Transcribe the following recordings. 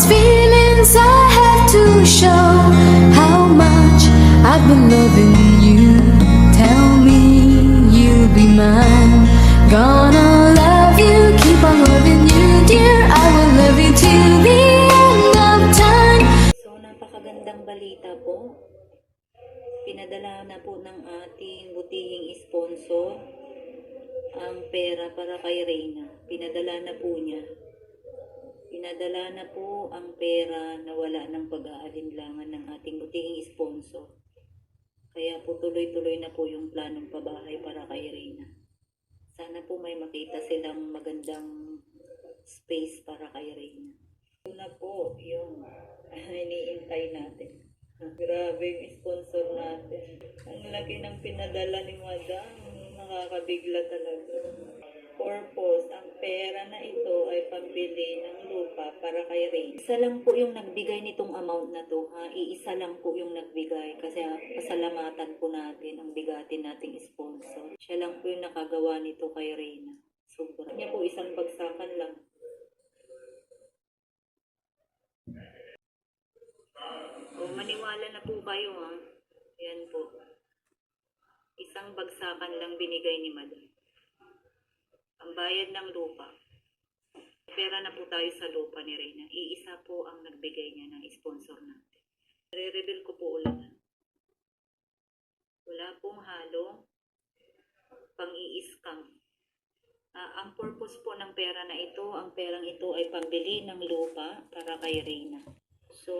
these feelings I have to show how much I've been loving you. Tell me you'll be mine. Gonna love you, keep on loving you, dear. I will love you till the end of time. So, napakagandang balita po. Pinadala na po ng ating butihing sponsor ang pera para kay Reyna. Pinadala na po niya. Pinadala na po ang pera na wala ng pag-aalinlangan ng ating butihing sponsor. Kaya po tuloy-tuloy na po yung planong pabahay para kay Reyna. Sana po may makita silang magandang space para kay Reyna. Ito na po yung iniintay natin. Grabe yung sponsor natin. Ang laki ng pinadala ni Madam. Nakakabigla talaga. Purpose, ang pera na ito ay pambili para kay Rain. Isa lang po yung nagbigay nitong amount na to. Ha? Iisa lang po yung nagbigay kasi pasalamatan po natin ang bigatin nating sponsor. Siya lang po yung nakagawa nito kay Reyna. Sobra. Niya po isang bagsakan lang. O, maniwala na po kayo ha. Yan po. Isang bagsakan lang binigay ni Madam. Ang bayad ng lupa. Pera na po tayo sa lupa ni Reyna. Iisa po ang nagbigay niya ng sponsor natin. Re-reveal ko po ulit. Wala pong halo. Pang-i-scam. Ah, ang purpose po ng pera na ito, ang perang ito ay pambili ng lupa para kay Reyna. So,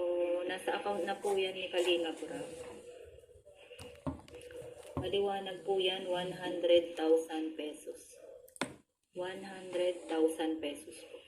nasa account na po yan ni Kalinga Bra. Maliwanag po yan, 100,000 pesos. 100,000 pesos po.